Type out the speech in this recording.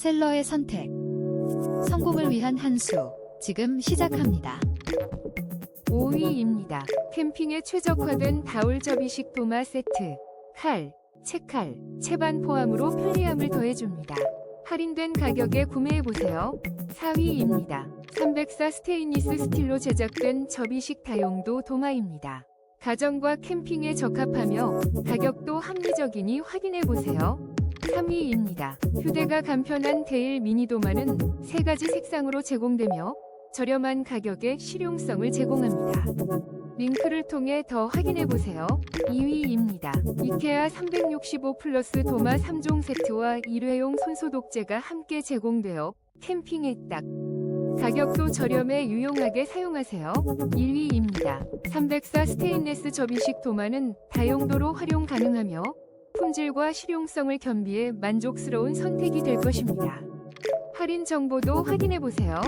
셀러의 선택. 성공을 위한 한 수. 지금 시작합니다. 5위입니다. 캠핑에 최적화된 다울 접이식 도마 세트. 칼, 채칼, 채반 포함으로 편리함을 더해줍니다. 할인된 가격에 구매해보세요. 4위입니다. 304 스테인리스 스틸로 제작된 접이식 다용도 도마입니다. 가정과 캠핑에 적합하며 가격도 합리적이니 확인해보세요. 3위입니다. 휴대가 간편한 데일 미니 도마는 세 가지 색상으로 제공되며 저렴한 가격에 실용성을 제공합니다. 링크를 통해 더 확인해 보세요. 2위입니다. 이케아 365 플러스 도마 3종 세트와 일회용 손소독제가 함께 제공되어 캠핑에 딱 가격도 저렴해 유용하게 사용하세요. 1위입니다. 304 스테인레스 접이식 도마는 다용도로 활용 가능하며 품질과 실용성을 겸비해 만족스러운 선택이 될 것입니다. 할인 정보도 확인해 보세요.